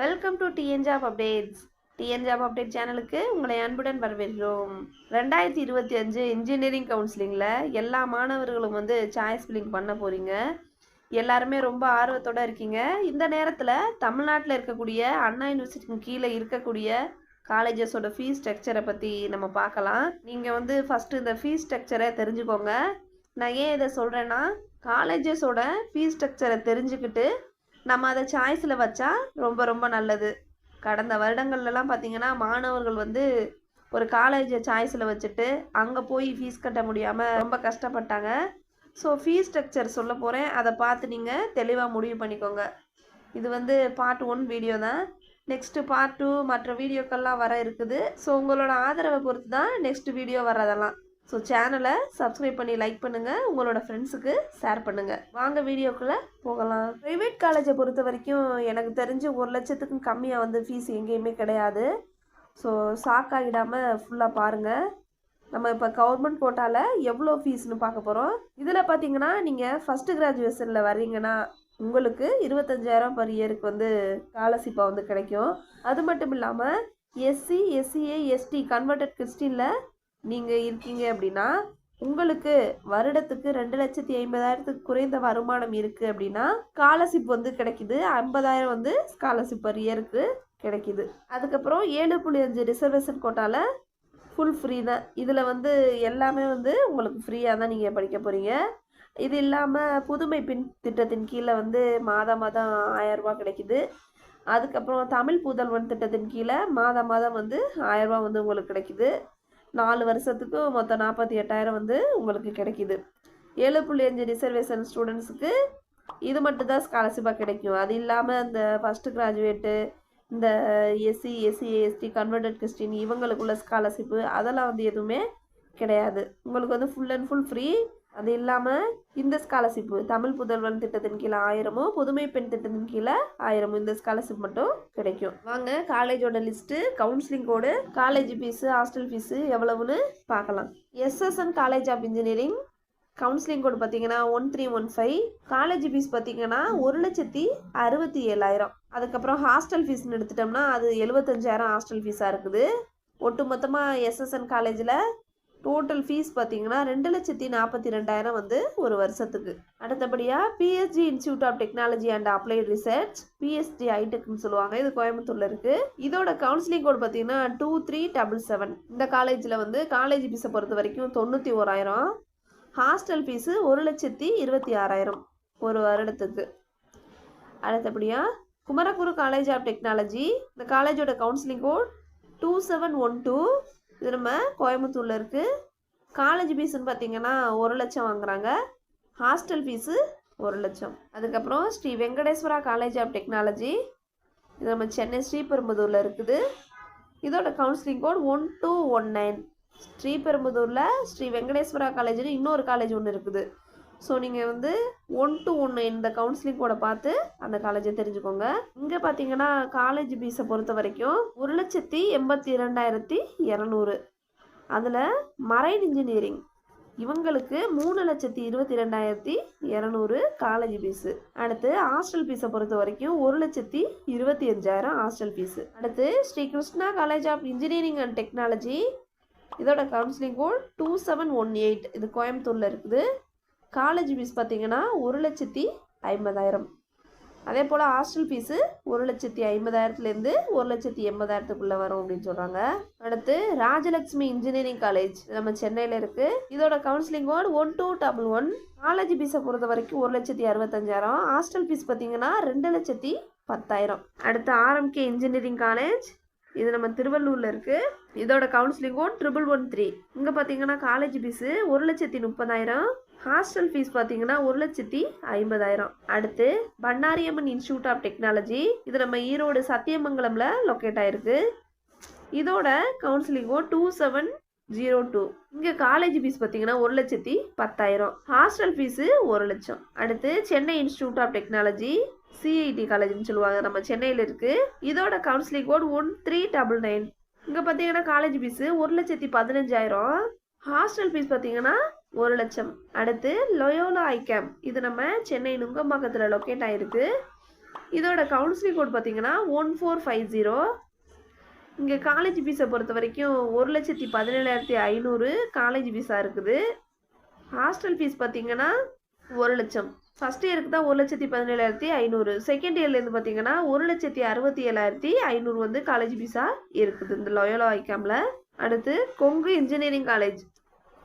Welcome to TN job updates TN job update சேனலுக்கு உங்களை அன்புடன் வரவேற்கிறோம். ரெண்டாயிரத்தி இருபத்தி அஞ்சு இன்ஜினியரிங் கவுன்சிலிங்கில் எல்லா மாணவர்களும் வந்து சாய்ஸ் ஃபில்லிங் பண்ண போகிறீங்க எல்லாருமே ரொம்ப ஆர்வத்தோட இருக்கீங்க. இந்த நேரத்தில் தமிழ்நாட்டில் இருக்கக்கூடிய அண்ணா யூனிவர்சிட்டிக்கு கீழே இருக்கக்கூடிய காலேஜஸோட ஃபீஸ் ஸ்ட்ரக்சரை பற்றி நம்ம பார்க்கலாம். நீங்கள் வந்து ஃபஸ்ட்டு இந்த ஃபீஸ் ஸ்ட்ரக்சரை தெரிஞ்சுக்கோங்க. நான் ஏன் இதை சொல்கிறேன்னா காலேஜஸோட ஃபீஸ் ஸ்ட்ரக்சரை தெரிஞ்சுக்கிட்டு நம்ம அதை சாய்ஸில் வச்சா ரொம்ப ரொம்ப நல்லது. கடந்த வருடங்கள்லலாம் பார்த்தீங்கன்னா மாணவர்கள் வந்து ஒரு காலேஜை சாய்ஸில் வச்சுட்டு அங்கே போய் ஃபீஸ் கட்ட முடியாமல் ரொம்ப கஷ்டப்பட்டாங்க. ஸோ ஃபீஸ் ஸ்ட்ரக்சர் சொல்ல போகிறேன் அதை பார்த்து நீங்கள் தெளிவாக முடிவு பண்ணிக்கோங்க. இது வந்து பார்ட் ஒன் வீடியோ தான். நெக்ஸ்ட்டு பார்ட் டூ மற்ற வீடியோக்கள்லாம் வர இருக்குது. ஸோ உங்களோட ஆதரவை பொறுத்து தான் நெக்ஸ்ட் வீடியோ வர்றதெல்லாம். ஸோ சேனலை சப்ஸ்கிரைப் பண்ணி லைக் பண்ணுங்கள் உங்களோட ஃப்ரெண்ட்ஸுக்கு ஷேர் பண்ணுங்கள் வாங்க வீடியோக்குள்ளே போகலாம். ப்ரைவேட் காலேஜை பொறுத்த வரைக்கும் எனக்கு தெரிஞ்சு ஒரு லட்சத்துக்கும் கம்மியாக வந்து ஃபீஸ் எங்கேயுமே கிடையாது. ஸோ ஷாக் ஆகிடாமல் ஃபுல்லாக பாருங்கள் நம்ம இப்போ கவர்மெண்ட் கோட்டாவில் எவ்வளோ ஃபீஸ்னு பார்க்க போகிறோம் இதில் பார்த்தீங்கன்னா நீங்கள் ஃபஸ்ட்டு கிராஜுவேஷனில் வர்றீங்கன்னா உங்களுக்கு இருபத்தஞ்சாயிரம் பர் இயருக்கு வந்து ஸ்காலர்ஷிப்பாக வந்து கிடைக்கும். அது மட்டும் இல்லாமல் எஸ்சி எஸ்சிஏ எஸ்டி கன்வெர்டட் கிறிஸ்டினில் நீங்கள் இருக்கீங்க அப்படின்னா உங்களுக்கு வருடத்துக்கு ரெண்டு லட்சத்தி ஐம்பதாயிரத்துக்கு குறைந்த வருமானம் இருக்குது அப்படின்னா ஸ்காலர்ஷிப் வந்து கிடைக்குது. ஐம்பதாயிரம் வந்து ஸ்காலர்ஷிப் பர் இயருக்கு கிடைக்குது. அதுக்கப்புறம் ஏழு புள்ளி அஞ்சு ரிசர்வேஷன் கோட்டாவில் ஃபுல் ஃப்ரீ தான். இதில் வந்து எல்லாமே வந்து உங்களுக்கு ஃப்ரீயாக தான் நீங்கள் படிக்க போகிறீங்க இது இல்லாமல் புதுமை பின் திட்டத்தின் கீழே வந்து மாதம் மாதம் ஆயரூபா கிடைக்குது. அதுக்கப்புறம் தமிழ் புதல்வன் திட்டத்தின் கீழே மாதம் மாதம் வந்து ஆயரூபா வந்து உங்களுக்கு கிடைக்குது. நாலு வருஷத்துக்கு மொத்தம் நாற்பத்தி எட்டாயிரம் வந்து உங்களுக்கு கிடைக்கிது. ஏழு புள்ளி அஞ்சு ரிசர்வேஷன் ஸ்டூடெண்ட்ஸுக்கு இது மட்டும் தான் ஸ்காலர்ஷிப்பாக கிடைக்கும். அது இல்லாமல் இந்த ஃபஸ்ட்டு கிராஜுவேட்டு இந்த SC SC ST converted Christian இவங்களுக்குள்ள ஸ்காலர்ஷிப்பு அதெல்லாம் வந்து எதுவுமே கிடையாது. உங்களுக்கு வந்து ஃபுல் அண்ட் ஃபுல் ஃப்ரீ அது இல்லாமல் இந்த ஸ்காலர்ஷிப்பு தமிழ் புதல்வன் திட்டத்தின் கீழே ஆயிரமும் புதுமை பெண் திட்டத்தின் கீழே ஆயிரமும் இந்த ஸ்காலர்ஷிப் மட்டும் கிடைக்கும். வாங்க காலேஜோட list counselling code college fees hostel fees எவ்வளவுன்னு பார்க்கலாம். SSN college of engineering counselling code பார்த்தீங்கன்னா one three one five college fees பார்த்தீங்கன்னா ஒரு லட்சத்தி அறுபத்தி ஏழாயிரம். அதுக்கப்புறம் ஹாஸ்டல் ஃபீஸ்னு எடுத்துட்டோம்னா அது எழுபத்தஞ்சாயிரம் ஹாஸ்டல் ஃபீஸாக இருக்குது. ஒட்டு மொத்தமாக எஸ்எஸ்என் காலேஜில் டோட்டல் ஃபீஸ் பார்த்தீங்கன்னா ரெண்டு லட்சத்தி நாற்பத்தி ரெண்டாயிரம் வந்து ஒரு வருஷத்துக்கு. அடுத்தபடியாக PSG institute of technology and applied research PSG ஐடெக்னு சொல்லுவாங்க. இது கோயம்புத்தூரில் இருக்குது இதோட கவுன்சிலிங் கோட் பார்த்திங்கன்னா டூ த்ரீ டபுள் செவன் இந்த காலேஜில் வந்து காலேஜ் ஃபீஸை பொறுத்த வரைக்கும் தொண்ணூற்றி ஓராயிரம். ஹாஸ்டல் ஃபீஸு ஒரு லட்சத்தி இருபத்தி ஆறாயிரம் ஒரு வருடத்துக்கு. அடுத்தபடியாக குமரகுரு காலேஜ் ஆஃப் டெக்னாலஜி இந்த காலேஜோட counselling code two seven one two இது நம்ம கோயம்புத்தூரில் இருக்குது காலேஜ் ஃபீஸுன்னு பார்த்தீங்கன்னா ஒரு லட்சம் வாங்குறாங்க. ஹாஸ்டல் ஃபீஸு ஒரு லட்சம். அதுக்கப்புறம் Sri Venkateswara college of technology இது நம்ம சென்னை ஸ்ரீபெரும்புதூரில் இருக்குது. இதோட counselling code one two one nine ஸ்ரீபெரும்புதூரில் Sri Venkateswara காலேஜ்னு இன்னொரு காலேஜ் ஒன்று இருக்குது. ஸோ நீங்கள் வந்து ஒன் டு ஒன்று இந்த கவுன்சிலிங் கூட பார்த்து அந்த காலேஜை தெரிஞ்சுக்கோங்க. இங்கே பார்த்தீங்கன்னா காலேஜ் ஃபீஸை பொறுத்த வரைக்கும் ஒரு லட்சத்தி எண்பத்தி இரண்டாயிரத்தி இரநூறு. அதில் மரைன் இன்ஜினியரிங் இவங்களுக்கு மூணு லட்சத்தி இருபத்தி ரெண்டாயிரத்தி இரநூறு காலேஜ் ஃபீஸு அடுத்து ஹாஸ்டல் ஃபீஸை பொறுத்த வரைக்கும் ஒரு லட்சத்தி இருபத்தி அஞ்சாயிரம் ஹாஸ்டல் ஃபீஸு அடுத்து Sri Krishna college of engineering and technology இதோட counselling code two seven one eight இது கோயம்புத்தூரில் இருக்குது. காலேஜ் ஃபீஸ் பார்த்தீங்கன்னா ஒரு லட்சத்தி ஐம்பதாயிரம். அதே போல் ஹாஸ்டல் ஃபீஸு ஒரு லட்சத்தி ஐம்பதாயிரத்துலேருந்து ஒரு லட்சத்தி எண்பதாயிரத்துக்குள்ளே வரும் அப்படின்னு சொல்கிறாங்க அடுத்து ராஜலக்ஷ்மி இன்ஜினியரிங் காலேஜ் நம்ம சென்னையில் இருக்குது இதோட counselling code one two double one college ஃபீஸை பொறுத்த வரைக்கும் ஒரு லட்சத்தி அறுபத்தஞ்சாயிரம். ஹாஸ்டல் ஃபீஸ் பார்த்தீங்கன்னா ரெண்டு லட்சத்தி பத்தாயிரம். அடுத்து ஆர்எம்கே இன்ஜினியரிங் காலேஜ் இது நம்ம திருவள்ளூரில் இருக்குது இதோட counselling code triple one three இங்கே பார்த்தீங்கன்னா காலேஜ் ஃபீஸு ஒரு லட்சத்தி முப்பதாயிரம். ஹாஸ்டல் ஃபீஸ் பார்த்தீங்கன்னா ஒரு லட்சத்தி ஐம்பதாயிரம். அடுத்து பன்னாரியம்மன் இன்ஸ்டியூட் ஆஃப் டெக்னாலஜி. இது நம்ம ஈரோடு சத்தியமங்கலமில் லொக்கேட் ஆயிருக்கு. இதோட counselling code two seven zero two. இங்கே காலேஜ் ஃபீஸ் பார்த்தீங்கன்னா ஒரு லட்சத்தி பத்தாயிரம். ஹாஸ்டல் ஃபீஸு ஒரு லட்சம். அடுத்து Chennai institute of technology CIT காலேஜ்னு சொல்லுவாங்க நம்ம சென்னையில் இருக்குது இதோட counselling code one three double nine. இங்கே பார்த்தீங்கன்னா காலேஜ் ஃபீஸு ஒரு லட்சத்தி பதினஞ்சாயிரம். ஹாஸ்டல் ஃபீஸ் பார்த்தீங்கன்னா ஒரு லட்சம். அடுத்து லொயோலா ஐகேம் இது நம்ம சென்னை நுங்கம்பாக்கத்தில் லொக்கேட் ஆகிருக்கு இதோட கவுன்சிலிங் கோட் பார்த்தீங்கன்னா ஒன் ஃபோர் ஃபைவ் ஜீரோ இங்கே காலேஜ் ஃபீஸை பொறுத்த வரைக்கும் ஒரு லட்சத்தி பதினேழாயிரத்தி ஐநூறு காலேஜ் ஃபீஸாக இருக்குது. ஹாஸ்டல் ஃபீஸ் பார்த்தீங்கன்னா ஒரு லட்சம். ஃபஸ்ட் இயருக்கு தான் ஒரு லட்சத்தி பதினேழாயிரத்தி ஐநூறு. செகண்ட் இயர்லேருந்து பார்த்தீங்கன்னா ஒரு லட்சத்தி அறுபத்தி ஏழாயிரத்தி ஐநூறு வந்து காலேஜ் ஃபீஸாக இருக்குது இந்த லொயோலா ஐக்காமில் அடுத்து கொங்கு இன்ஜினியரிங் காலேஜ்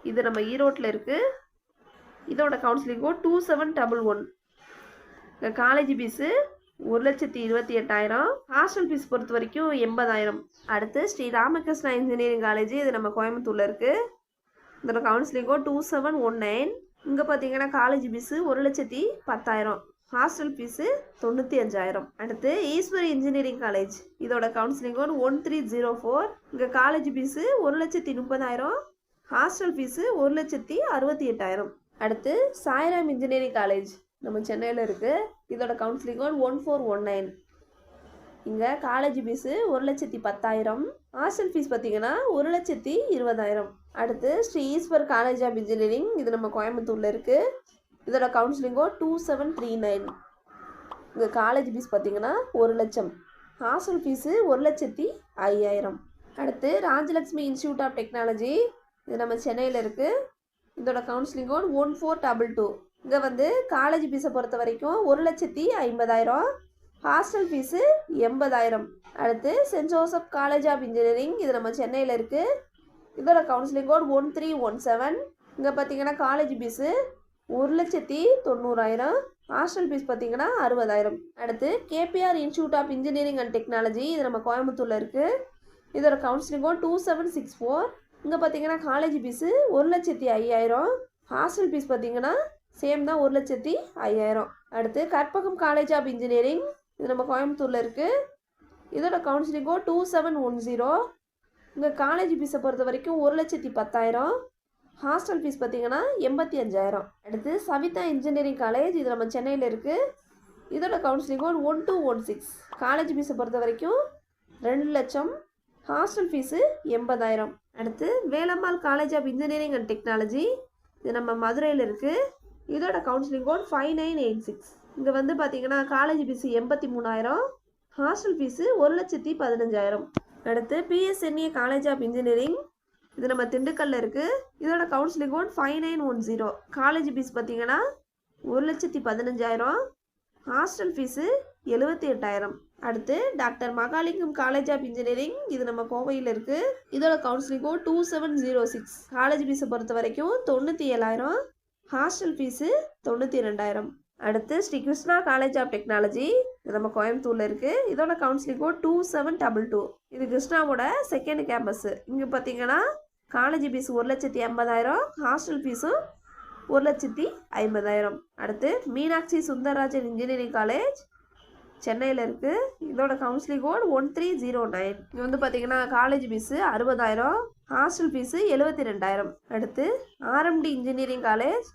இது நம்ம ஈரோட்டில் இருக்குது இதோட counselling code two seven double one இந்த காலேஜ் ஃபீஸு ஒரு லட்சத்தி இருபத்தி எட்டாயிரம். ஹாஸ்டல் ஃபீஸ் பொறுத்த வரைக்கும் எண்பதாயிரம். அடுத்து ஸ்ரீ ராமகிருஷ்ணா இன்ஜினியரிங் காலேஜ் இது நம்ம கோயம்புத்தூரில் இருக்குது இதோட counselling code two seven one nine இங்கே பார்த்தீங்கன்னா காலேஜ் ஃபீஸு ஒரு லட்சத்தி பத்தாயிரம். ஹாஸ்டல் ஃபீஸு தொண்ணூற்றி அஞ்சாயிரம். அடுத்து ஈஸ்வரி இன்ஜினியரிங் காலேஜ் இதோட counselling code one three zero four இங்கே காலேஜ் ஃபீஸு ஒரு லட்சத்தி முப்பதாயிரம். ஹாஸ்டல் ஃபீஸு ஒரு லட்சத்தி அறுபத்தி எட்டாயிரம். அடுத்து சாய்ராம் இன்ஜினியரிங் காலேஜ் நம்ம சென்னையில் இருக்குது இதோட counselling code one four one nine இங்கே காலேஜ் ஃபீஸு ஒரு லட்சத்தி பத்தாயிரம். ஹாஸ்டல் ஃபீஸ் பார்த்தீங்கன்னா ஒரு லட்சத்தி இருபதாயிரம். அடுத்து Sri Eshwar college of engineering இது நம்ம கோயம்புத்தூரில் இருக்குது இதோட counselling code two seven three nine இங்கே காலேஜ் ஃபீஸ் பார்த்தீங்கன்னா ஒரு லட்சம். ஹாஸ்டல் ஃபீஸு ஒரு லட்சத்தி ஐயாயிரம். அடுத்து ராஜலக்ஷ்மி இன்ஸ்டியூட் ஆஃப் டெக்னாலஜி இது நம்ம சென்னையில் இருக்குது இதோட counselling code one four double two இங்கே வந்து காலேஜ் ஃபீஸை பொறுத்த வரைக்கும் ஒரு லட்சத்தி ஐம்பதாயிரம். ஹாஸ்டல் ஃபீஸு எண்பதாயிரம். அடுத்து saint Joseph college of engineering இது நம்ம சென்னையில் இருக்குது இதோட counselling code one three one seven இங்கே பார்த்தீங்கன்னா காலேஜ் ஃபீஸு ஒரு லட்சத்தி தொண்ணூறாயிரம். ஹாஸ்டல் ஃபீஸ் பார்த்தீங்கன்னா அறுபதாயிரம். அடுத்து KPR institute of engineering and technology இது நம்ம கோயம்புத்தூரில் இருக்குது இதோட counselling code two seven six four இங்கே பார்த்தீங்கன்னா காலேஜ் ஃபீஸு ஒரு லட்சத்தி ஐயாயிரம். ஹாஸ்டல் ஃபீஸ் பார்த்தீங்கன்னா சேம் தான் ஒரு லட்சத்தி ஐயாயிரம். அடுத்து கற்பகம் காலேஜ் ஆஃப் இன்ஜினியரிங் இது நம்ம கோயம்புத்தூரில் இருக்குது இதோட கவுன்சிலிங்கோ டூ செவன் ஒன் ஜீரோ இங்கே காலேஜ் ஃபீஸை பொறுத்த வரைக்கும் ஒரு லட்சத்தி பத்தாயிரம். ஹாஸ்டல் ஃபீஸ் பார்த்தீங்கன்னா எண்பத்தி அஞ்சாயிரம். அடுத்து சவிதா இன்ஜினியரிங் காலேஜ் இது நம்ம சென்னையில் இருக்குது இதோட counselling one two one six college ஃபீஸை பொறுத்த வரைக்கும் ரெண்டு லட்சம் ஹாஸ்டல் ஃபீஸு எண்பதாயிரம். அடுத்து Velammal college of engineering and technology. இது நம்ம மதுரையில் இருக்குது இதோட counselling code five nine eight six. இங்கே வந்து பார்த்தீங்கன்னா காலேஜ் ஃபீஸு எண்பத்தி மூணாயிரம். ஹாஸ்டல் ஃபீஸு ஒரு லட்சத்தி பதினஞ்சாயிரம். அடுத்து பிஎஸ்என்ஏ காலேஜ் ஆஃப் இன்ஜினியரிங். இது நம்ம திண்டுக்கல்ல இருக்குது இதோட counselling code five nine one zero. College fees பார்த்தீங்கன்னா ஒரு லட்சத்தி பதினஞ்சாயிரம். ஹாஸ்டல் ஃபீஸு எழுபத்தி எட்டாயிரம். அடுத்து doctor Mahalingam college of engineering. இது நம்ம கோவையில் இருக்குது இதோட counselling code two seven zero six college ஃபீஸை பொறுத்த வரைக்கும் தொண்ணூற்றி ஏழாயிரம். ஹாஸ்டல் ஃபீஸு தொண்ணூற்றி ரெண்டாயிரம் அடுத்து Sri Krishna college of technology இது நம்ம கோயம்புத்தூரில் இருக்குது இதோட counselling code two seven double two இது கிருஷ்ணாவோட செகண்ட் கேம்பஸ்ஸு இங்கே பார்த்தீங்கன்னா காலேஜ் ஃபீஸ் ஒரு லட்சத்தி ஐம்பதாயிரம். ஹாஸ்டல் ஃபீஸும் ஒரு லட்சத்தி ஐம்பதாயிரம். அடுத்து மீனாட்சி சுந்தரராஜன் இன்ஜினியரிங் காலேஜ் சென்னையில் இருக்குது இதோட counselling code one three zero nine இது வந்து பார்த்தீங்கன்னா காலேஜ் ஃபீஸு அறுபதாயிரம் ஹாஸ்டல் ஃபீஸு எழுபத்தி ரெண்டாயிரம். அடுத்து ஆர்எம்டி இன்ஜினியரிங் காலேஜ்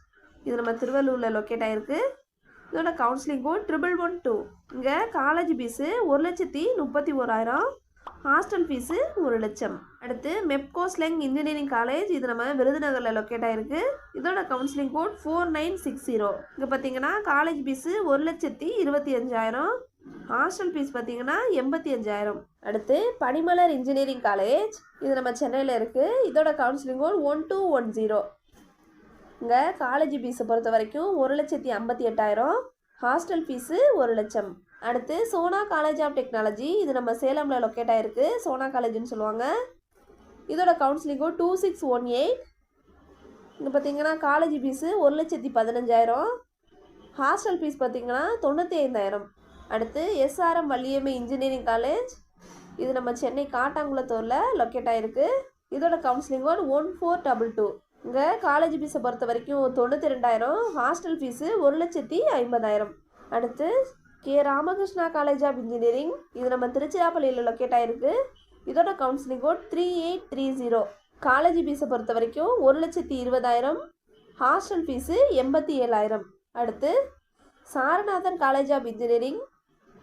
இது நம்ம திருவள்ளூரில் லொக்கேட் ஆகிருக்கு இதோட counselling code triple one two இங்கே காலேஜ் ஃபீஸு ஒரு லட்சத்தி முப்பத்தி ஓராயிரம் ஹாஸ்டல் ஃபீஸு ஒரு லட்சம். அடுத்து மெப்கோ ஸ்லெங் இன்ஜினியரிங் காலேஜ் இது நம்ம விருதுநகரில் லொக்கேட் ஆகிருக்கு இதோட counselling code four nine six zero இங்கே பார்த்தீங்கன்னா காலேஜ் ஃபீஸு ஒரு லட்சத்தி இருபத்தி அஞ்சாயிரம் ஹாஸ்டல் ஃபீஸ் பார்த்தீங்கன்னா எண்பத்தி அஞ்சாயிரம். அடுத்து பனிமலர் இன்ஜினியரிங் காலேஜ் இது நம்ம சென்னையில் இருக்குது இதோட counselling code one two one zero இங்கே காலேஜ் ஃபீஸை பொறுத்த வரைக்கும் ஒரு லட்சத்தி ஐம்பத்தி எட்டாயிரம். ஹாஸ்டல் ஃபீஸு ஒரு லட்சம். அடுத்து சோனா காலேஜ் ஆஃப் டெக்னாலஜி இது நம்ம சேலமில் லொக்கேட் ஆகிருக்கு சோனா காலேஜ்னு சொல்லுவாங்க. இதோட counselling two six one eight இங்கே பார்த்தீங்கன்னா காலேஜ் ஃபீஸு ஒரு லட்சத்தி பதினஞ்சாயிரம். ஹாஸ்டல் ஃபீஸ் பார்த்தீங்கன்னா தொண்ணூற்றி ஐந்தாயிரம். அடுத்து எஸ்ஆர்எம் வள்ளியம்மை இன்ஜினியரிங் காலேஜ் இது நம்ம சென்னை காட்டாங்குளத்தூரில் லொக்கேட் ஆகிருக்கு இதோட counselling code one four double two இங்கே காலேஜ் ஃபீஸை பொறுத்த வரைக்கும் தொண்ணூற்றி ரெண்டாயிரம் ஹாஸ்டல் ஃபீஸு ஒரு லட்சத்தி ஐம்பதாயிரம். அடுத்து K Ramakrishna college of engineering இது நம்ம திருச்சிராப்பள்ளியில் லொக்கேட் ஆகிருக்கு இதோட counselling code three eight three zero college ஃபீஸை பொறுத்த வரைக்கும் ஒரு லட்சத்தி இருபதாயிரம் ஹாஸ்டல் ஃபீஸு எண்பத்தி ஏழாயிரம். அடுத்து சாரநாதன் காலேஜ் ஆஃப் இன்ஜினியரிங்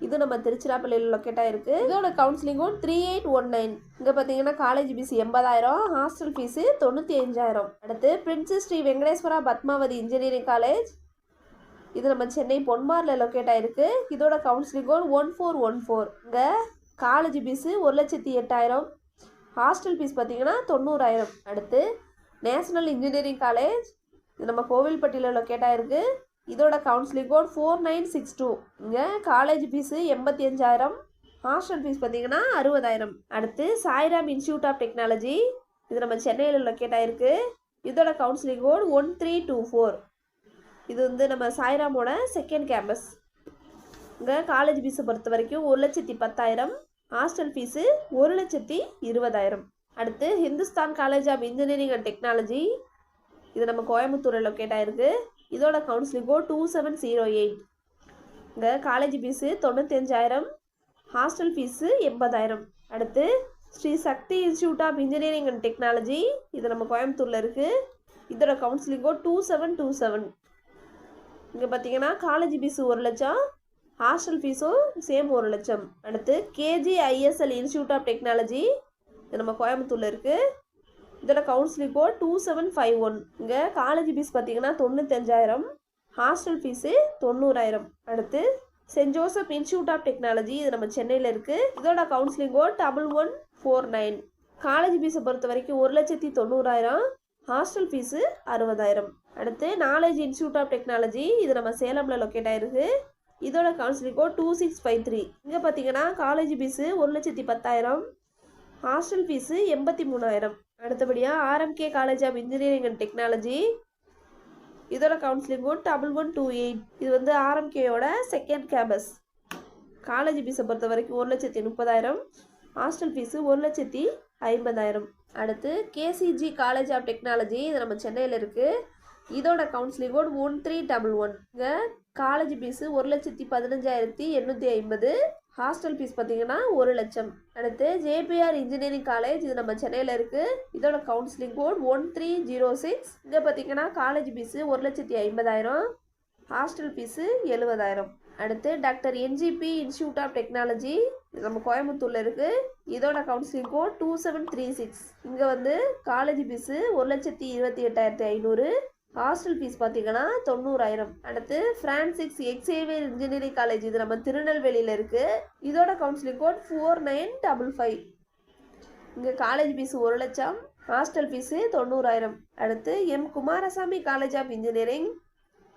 இது நம்ம திருச்சிராப்பள்ளியில் லொக்கேட்டாக இருக்குது இதோட கவுன்சிலிங்கும் த்ரீ எயிட் ஒன் நைன் இங்கே பார்த்தீங்கன்னா காலேஜ் ஃபீஸ் எண்பதாயிரம் ஹாஸ்டல் ஃபீஸு தொண்ணூற்றி அஞ்சாயிரம் அடுத்து princess Sri Venkateswara Padmavathi engineering college இது நம்ம சென்னை பொன்மாரில் லொக்கேட் ஆகிருக்கு இதோட counselling code one four one four இங்கே காலேஜ் ஃபீஸு ஒரு லட்சத்தி எட்டாயிரம். ஹாஸ்டல் ஃபீஸ் பார்த்தீங்கன்னா தொண்ணூறாயிரம். அடுத்து நேஷனல் இன்ஜினியரிங் காலேஜ் இது நம்ம கோவில்பட்டியில் லொக்கேட் ஆகிருக்கு இதோட counselling code four nine six two இங்கே காலேஜ் ஃபீஸு எண்பத்தி அஞ்சாயிரம் ஹாஸ்டல் ஃபீஸ் பார்த்தீங்கன்னா அறுபதாயிரம். அடுத்து சாய்ராம் இன்ஸ்டியூட் ஆஃப் டெக்னாலஜி இது நம்ம சென்னையில் லொக்கேட் ஆகிருக்கு இதோட counselling code one three two four இது வந்து நம்ம சாய்ராமோட செகண்ட் கேம்பஸ் இங்கே காலேஜ் ஃபீஸை பொறுத்த வரைக்கும் ஒரு லட்சத்தி பத்தாயிரம் ஹாஸ்டல் ஃபீஸு ஒரு லட்சத்தி இருபதாயிரம். அடுத்து Hindustan college of engineering and technology இது நம்ம கோயம்புத்தூரில் லொக்கேட் ஆகிருக்கு இதோட counselling code two seven zero eight இங்கே காலேஜ் ஃபீஸு தொண்ணூத்தஞ்சாயிரம் ஹாஸ்டல் ஃபீஸு எண்பதாயிரம். அடுத்து Sri Sakthi institute of engineering and technology இது நம்ம கோயம்புத்தூரில் இருக்குது இதோட counselling code two seven two seven இங்கே பார்த்தீங்கன்னா காலேஜ் ஃபீஸு ஒரு லட்சம் ஹாஸ்டல் ஃபீஸும் சேம் ஒரு லட்சம். அடுத்து KG ISL institute of technology இது நம்ம கோயம்புத்தூரில் இருக்குது இதோட counselling code two seven five one இங்கே காலேஜ் ஃபீஸ் பார்த்தீங்கன்னா தொண்ணூத்தஞ்சாயிரம். ஹாஸ்டல் ஃபீஸு தொண்ணூறாயிரம். அடுத்து saint Joseph institute of technology இது நம்ம சென்னையில் இருக்குது இதோட counselling code double one four nine college ஃபீஸை பொறுத்த வரைக்கும் ஒரு லட்சத்தி தொண்ணூறாயிரம். ஹாஸ்டல் ஃபீஸு அறுபதாயிரம். அடுத்து நாலேஜ் இன்ஸ்டியூட் ஆஃப் டெக்னாலஜி இது நம்ம சேலமில் லொக்கேட் ஆயிருக்கு. இதோட counselling code two six five three இங்கே பார்த்தீங்கன்னா காலேஜ் ஃபீஸு ஒரு லட்சத்தி பத்தாயிரம். ஹாஸ்டல் ஃபீஸு எண்பத்தி மூணாயிரம். அடுத்தபடியாக RMK college of engineering and technology இதோட counselling code double one two eight இது வந்து ஆர்எம்கேயோட செகண்ட் கேம்பஸ் காலேஜ் ஃபீஸை பொறுத்த வரைக்கும் ஒரு லட்சத்தி முப்பதாயிரம். ஹாஸ்டல் ஃபீஸு ஒரு லட்சத்தி ஐம்பதாயிரம். அடுத்து கேசிஜி காலேஜ் ஆஃப் டெக்னாலஜி இது நம்ம சென்னையில் இருக்குது இதோட counselling code one three double one இங்கே காலேஜ் ஃபீஸு ஒரு லட்சத்தி பதினஞ்சாயிரத்தி எண்ணூற்றி ஐம்பது. ஹாஸ்டல் ஃபீஸ் பார்த்தீங்கன்னா ஒரு லட்சம். அடுத்து ஜேபிஆர் இன்ஜினியரிங் காலேஜ் இது நம்ம சென்னையில் இருக்குது இதோட counselling code one three zero six இங்கே பார்த்தீங்கன்னா காலேஜ் ஃபீஸு ஒரு லட்சத்தி ஐம்பதாயிரம். ஹாஸ்டல் ஃபீஸு எழுபதாயிரம் அடுத்து doctor NGP institute of technology இது நம்ம கோயம்புத்தூரில் இருக்குது இதோட counselling code two seven three six இங்கே வந்து காலேஜ் ஃபீஸு ஒரு லட்சத்தி இருபத்தி எட்டாயிரத்தி ஐநூறு. ஹாஸ்டல் ஃபீஸ் பார்த்தீங்கன்னா தொண்ணூறாயிரம். அடுத்து ஃப்ரான்சிக்ஸ் எக்ஸேவியர் இன்ஜினியரிங் காலேஜ். இது நம்ம திருநெல்வேலியில் இருக்குது இதோட counselling code four nine double five. இங்கே காலேஜ் ஃபீஸ் ஒரு லட்சம் ஹாஸ்டல் ஃபீஸு தொண்ணூறாயிரம். அடுத்து M Kumarasamy college of engineering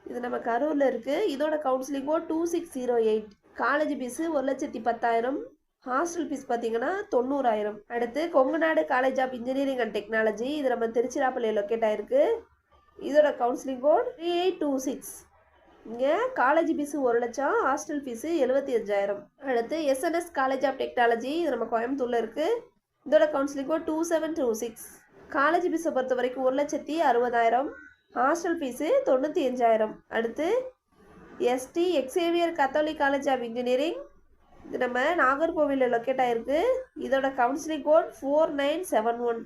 இது நம்ம கரூரில் இருக்குது இதோட counselling code two six zero eight. College fees ஒரு லட்சத்தி பத்தாயிரம் ஹாஸ்டல் ஃபீஸ் பார்த்தீங்கன்னா தொண்ணூறாயிரம். அடுத்து Kongunadu college of engineering and technology இது நம்ம திருச்சிராப்பள்ளியில் லொக்கேட் ஆயிருக்கு. இதோட counselling code three eight two six இங்கே காலேஜ் ஃபீஸு ஒரு லட்சம் ஹாஸ்டல் ஃபீஸு எழுபத்தி அஞ்சாயிரம். அடுத்து எஸ்என்எஸ் காலேஜ் ஆஃப் டெக்னாலஜி இது நம்ம கோயம்புத்தூரில் இருக்குது இதோட counselling code two seven two six college ஃபீஸை பொறுத்த வரைக்கும் ஒரு லட்சத்தி அறுபதாயிரம். ஹாஸ்டல் ஃபீஸு தொண்ணூற்றி அஞ்சாயிரம். அடுத்து ST Xavier catholic college of engineering இது நம்ம நாகர்கோவிலில் லொக்கேட் ஆகிருக்கு இதோட counselling code four nine seven one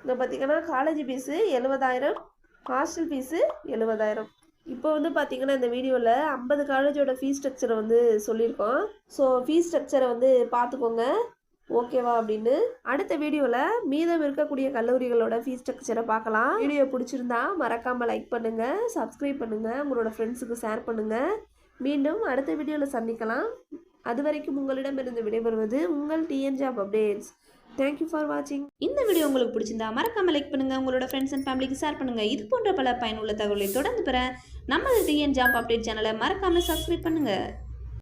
இங்கே பார்த்தீங்கன்னா காலேஜ் ஃபீஸு எழுபதாயிரம் ஹாஸ்டல் ஃபீஸு எழுபதாயிரம் இப்போ வந்து பார்த்தீங்கன்னா இந்த வீடியோவில் ஐம்பது காலேஜோட ஃபீஸ் ஸ்ட்ரக்சரை வந்து சொல்லியிருக்கோம். ஸோ ஃபீஸ் ஸ்ட்ரக்சரை வந்து பார்த்துக்கோங்க ஓகேவா அப்படின்னு. அடுத்த வீடியோவில் மீதம் இருக்கக்கூடிய கல்லூரிகளோட ஃபீஸ் ஸ்ட்ரக்சரை பார்க்கலாம் வீடியோ பிடிச்சிருந்தா மறக்காமல் லைக் பண்ணுங்கள் சப்ஸ்கிரைப் பண்ணுங்கள் உங்களோட ஃப்ரெண்ட்ஸுக்கு ஷேர் பண்ணுங்கள் மீண்டும் அடுத்த வீடியோவில் சந்திக்கலாம். அது வரைக்கும் உங்களிடமிருந்து விடைபெறுவது உங்கள் TN job updates thank you for வாட்சிங் இந்த வீடியோ உங்களுக்கு பிடிச்சிருந்தா மறக்காம லைக் பண்ணுங்க. உங்களோட ஃப்ரெண்ட்ஸ் அண்ட் ஃபேமிலிக்கு ஷேர் பண்ணுங்க. இது போன்ற பல பயனுள்ள தகவலை தொடர்ந்து பெற நமது டிஎன் ஜாப் அப்டேட் சேனலை மறக்காம சப்ஸ்கிரைப் பண்ணுங்க.